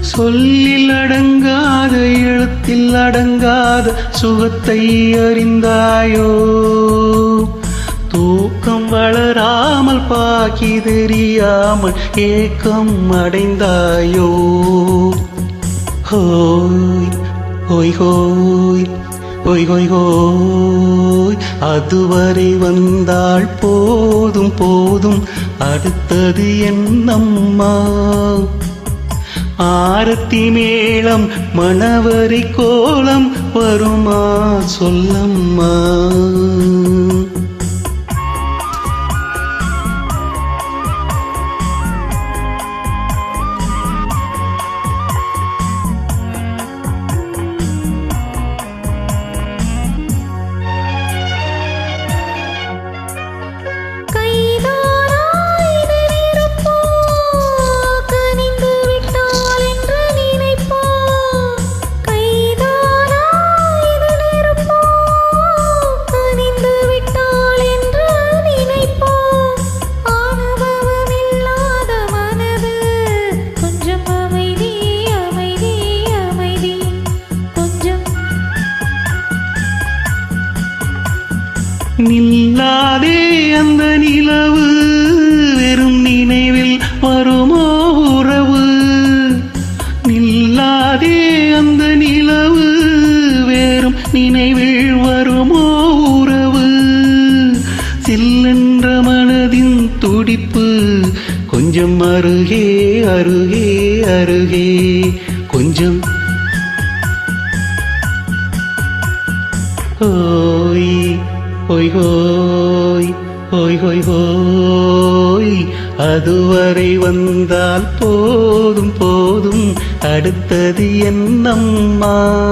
சொல்லில் அடங்காத எழுத்தில் அடங்காத சுகத்தை அறிந்தாயோ? தூக்கம் வளராமல் பாக்கி தெரியாமல் ஏக்கம் அடைந்தாயோ? ஹோய். ஹோய் ஹோய் ஹோய் ஹோய் ஹோய். அதுவரை வந்தால் போதும் போதும். அடுத்தது என்னம்மா ஆரத்தி மேளம் மணவரை கோலம் வருமா? சொல்லம்மா. நில்லாதே அந்த நிலவு வெறும் நினைவில் வருமோ உறவு? நில்லாதே அந்த நிலவு வெறும் நினைவில் வருமோ உறவு? செல்லென்ற மனதின் துடிப்பு கொஞ்சம் அருகே அருகே அருகே. கொஞ்சம் ஹோய் ஹோய் ஹோய் ஹோய் ஹோய் ஹோய். அதுவரை வந்தால் போதும் போதும். அடுத்தது என்னம்மா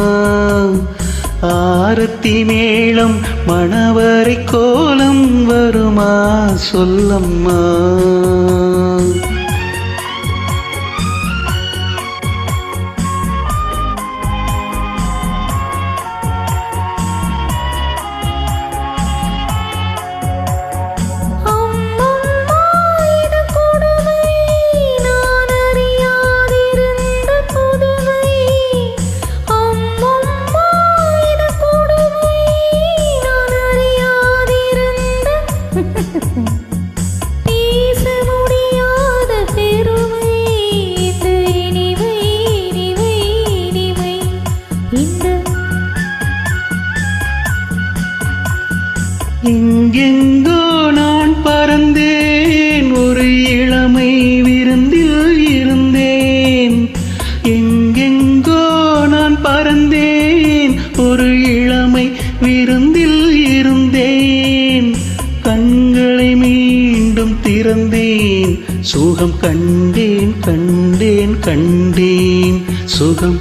ஆரத்தி மேளம் மணவரை கோலம் வருமா? சொல்லம்மா. எங்கெங்கோ நான் பறந்தேன் ஒரு இளமை விருந்தில் இருந்தேன். எங்கெங்கோ நான் பறந்தேன் ஒரு இளமை விருந்தில் இருந்தேன். கண்களை மீண்டும் திறந்தேன் சுகம் கண்டேன் கண்டேன் கண்டேன். சுகம்